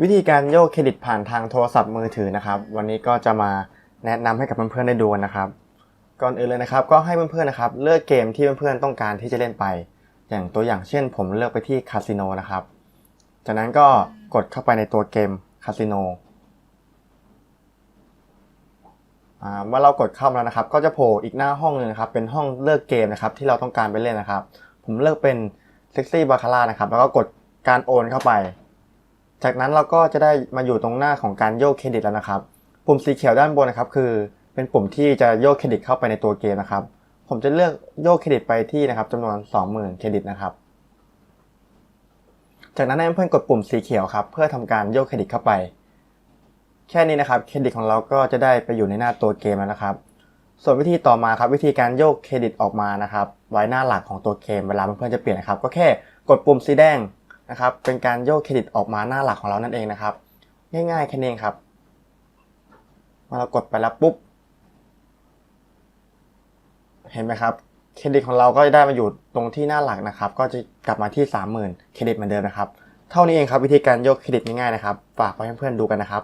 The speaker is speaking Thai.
วิธีการโยกเครดิตผ่านทางโทรศัพท์มือถือนะครับ วันนี้ก็จะมาแนะนำให้กับเพื่อนๆได้ดูนะครับ ก่อนอื่นเลยนะครับ ก็ให้เพื่อนๆนะครับ เลือกเกมที่เพื่อนๆต้องการที่จะเล่นไป อย่างตัวอย่างเช่น ผมเลือกไปที่คาสิโนนะครับ จากนั้นก็กดเข้าไปในตัวเกมคาสิโนเมื่อเรากดเข้ามาแล้วนะครับ ก็จะโผล่อีกหน้าห้องหนึงนะครับ เป็นห้องเลือกเกมนะครับที่เราต้องการไปเล่นนะครับ ผมเลือกเป็นเซ็กซี่บาคาร่านะครับ แล้วก็กดการโอนเข้าไป จากนั้นเราก็จะได้มาอยู่ตรงหน้าของการโยกเครดิตแล้วนะครับ ปุ่มสีเขียวด้านบนนะครับ คือเป็นปุ่มที่จะโยกเครดิตเข้าไปในตัวเกมนะครับ ผมจะเลือกโยกเครดิตไปที่นะครับจำนวน 20,000 เครดิตนะครับ จากนั้นให้เพื่อนกดปุ่มสีเขียวครับเพื่อทำการโยกเครดิตเข้าไป แค่นี้นะครับเครดิตของเราก็จะได้ไปอยู่ในหน้าตัวเกมแล้วนะครับ ส่วนวิธีต่อมาครับวิธีการโยกเครดิตออกมานะครับ ไว้หน้าหลักของตัวเกมเวลาเพื่อนๆจะเปลี่ยนนะครับ ก็แค่กดปุ่มสีแดง นะครับเป็นการโยกเครดิตออกมาหน้าหลักของเรานั่นเองนะครับ ง่ายๆแค่นี้ครับเมื่อเรากดไปแล้วปุ๊บ เห็นไหมครับเครดิตของเราก็ได้มาอยู่ตรงที่หน้าหลักนะครับ ก็จะกลับมาที่ 30,000 เครดิตเหมือนเดิมนะครับ เท่านี้เองครับวิธีการโยกเครดิตง่ายๆนะครับ ฝากไว้เพื่อนๆดูกันนะครับ